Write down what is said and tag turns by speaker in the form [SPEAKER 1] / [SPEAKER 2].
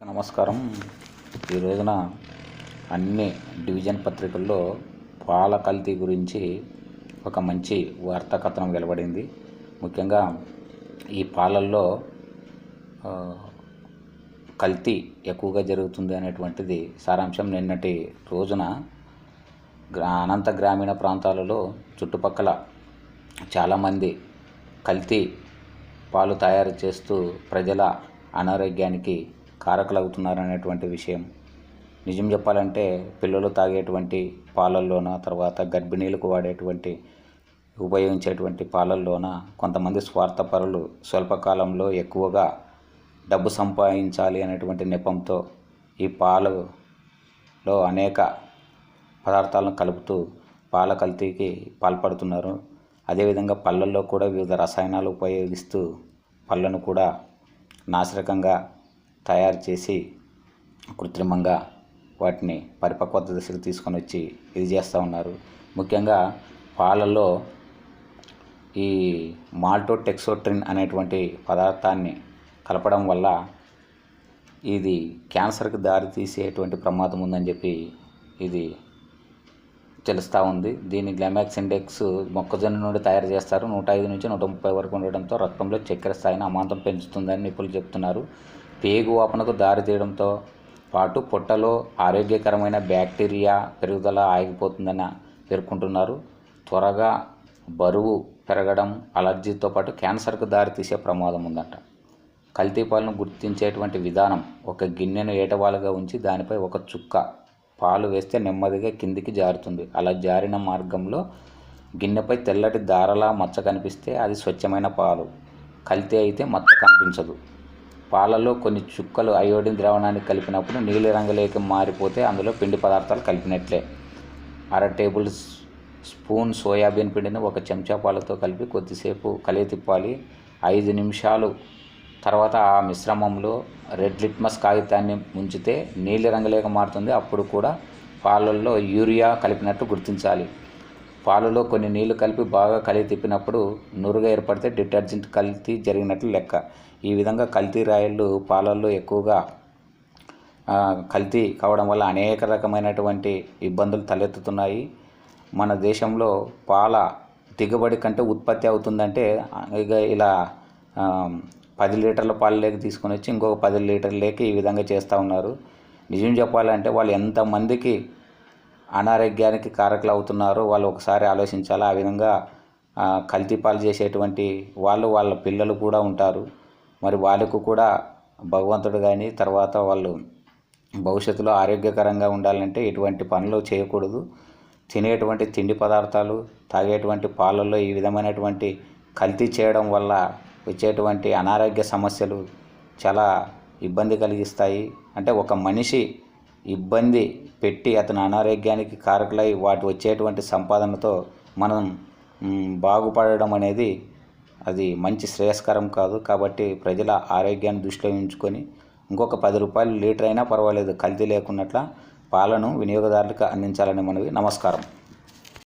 [SPEAKER 1] నమస్కారం. ఈ రోజున అన్ని డివిజన్ పత్రికల్లో పాల కల్తీ గురించి ఒక మంచి వార్తా కథనం వెలువడింది. ముఖ్యంగా ఈ పాలల్లో కల్తీ ఎక్కువగా జరుగుతుంది అనేటువంటిది సారాంశం నిన్నటి రోజున గ్రా అనంత గ్రామీణ ప్రాంతాలలో చుట్టుపక్కల చాలామంది కల్తీ పాలు తయారు చేస్తూ ప్రజల అనారోగ్యానికి కారకులవుతున్నారనేటువంటి విషయం. నిజం చెప్పాలంటే పిల్లలు తాగేటువంటి పాలల్లోన తర్వాత గర్భిణీలకు వాడేటువంటి ఉపయోగించేటువంటి పాలల్లోన కొంతమంది స్వార్థపరులు స్వల్పకాలంలో ఎక్కువగా డబ్బు సంపాదించాలి అనేటువంటి నెపంతో ఈ పాలలో అనేక పదార్థాలను కలుపుతూ పాల కల్తీకి పాల్పడుతున్నారు. అదేవిధంగా పళ్ళల్లో కూడా వివిధ రసాయనాలు ఉపయోగిస్తూ పళ్ళను కూడా నాశరకంగా తయారు చేసి కృత్రిమంగా వాటిని పరిపక్వత దశకు తీసుకొని వచ్చి ఇది చేస్తూ ఉన్నారు. ముఖ్యంగా పాలలో ఈ మాల్టోటెక్సోట్రిన్ అనేటువంటి పదార్థాన్ని కలపడం వల్ల ఇది క్యాన్సర్కి దారి తీసేటువంటి ప్రమాదం ఉందని చెప్పి ఇది తెలుస్తూ ఉంది. దీని గ్లామాక్స్ ఇండెక్స్ మొక్కజొన్న నుండి తయారు చేస్తారు. నూట ఐదు నుంచి నూట ముప్పై వరకు ఉండడంతో రక్తంలో చక్కెర స్థాయిని అమాంతం పెంచుతుందని నిపుణులు చెప్తున్నారు. పేగు వాపనకు దారి తీయడంతో పాటు పొట్టలో ఆరోగ్యకరమైన బ్యాక్టీరియా పెరుగుదల ఆగిపోతుందని పేర్కొంటున్నారు. త్వరగా బరువు పెరగడం అలర్జీతో పాటు క్యాన్సర్కు దారితీసే ప్రమాదం ఉందట. కల్తీ పాలను గుర్తించేటువంటి విధానం ఒక గిన్నెను ఏటవాలుగా ఉంచి దానిపై ఒక చుక్క పాలు వేస్తే నెమ్మదిగా కిందికి జారుతుంది. అలా జారిన మార్గంలో గిన్నెపై తెల్లటి దారలా మచ్చ కనిపిస్తే అది స్వచ్ఛమైన పాలు. కల్తీ అయితే మచ్చ కనిపించదు. పాలలో కొన్ని చుక్కలు అయోడిన్ ద్రావణాన్ని కలిపినప్పుడు నీలిరంగులోకి మారిపోతే అందులో పిండి పదార్థాలు కలిపినట్లే. అర టేబుల్ స్పూన్ సోయాబీన్ పిండిని ఒక చెంచా పాలతో కలిపి కొద్దిసేపు కలిగి తిప్పాలి. ఐదు నిమిషాలు తర్వాత ఆ మిశ్రమంలో రెడ్ లిట్మస్ కాగితాన్ని ముంచితే నీలి రంగులోకి మారుతుంది. అప్పుడు కూడా పాలల్లో యూరియా కలిపినట్టు గుర్తించాలి. పాలలో కొన్ని నీళ్ళు కలిపి బాగా కలిగి తిప్పినప్పుడు నురుగ ఏర్పడితే డిటర్జెంట్ కల్తీ జరిగినట్లు లెక్క. ఈ విధంగా కల్తీ రాయళ్ళు పాలల్లో ఎక్కువగా కల్తీ కావడం వల్ల అనేక రకమైనటువంటి ఇబ్బందులు తలెత్తుతున్నాయి. మన దేశంలో పాల దిగుబడి కంటే ఉత్పత్తి అవుతుందంటే ఇక ఇలా పది లీటర్ల పాలు లేక తీసుకొని వచ్చి ఇంకొక పది లీటర్ల లేక ఈ విధంగా చేస్తూ ఉన్నారు. నిజం చెప్పాలంటే వాళ్ళు ఎంతమందికి అనారోగ్యానికి కారకులు అవుతున్నారో వాళ్ళు ఒకసారి ఆలోచించాలి. ఆ విధంగా కల్తీ పాలు చేసేటువంటి వాళ్ళు వాళ్ళ పిల్లలు కూడా ఉంటారు. మరి వాళ్ళకు కూడా భగవంతుడు కానీ తర్వాత వాళ్ళు భవిష్యత్తులో ఆరోగ్యకరంగా ఉండాలంటే ఎటువంటి పనులు చేయకూడదు. తినేటువంటి తిండి పదార్థాలు తాగేటువంటి పాలల్లో ఈ విధమైనటువంటి కల్తీ చేయడం వల్ల వచ్చేటువంటి అనారోగ్య సమస్యలు చాలా ఇబ్బంది కలిగిస్తాయి. అంటే ఒక మనిషి ఇబ్బంది పెట్టి అతని అనారోగ్యానికి కారకులై వాటి వచ్చేటువంటి సంపాదనతో మనం బాగుపడడం అనేది అది మంచి శ్రేయస్కరం కాదు. కాబట్టి ప్రజల ఆరోగ్యాన్ని దృష్టిలో ఉంచుకొని ఇంకొక పది రూపాయలు లీటర్ అయినా పర్వాలేదు. కల్తీ లేకున్నట్ల పాలను వినియోగదారులకు అందించాలని మనవి. నమస్కారం.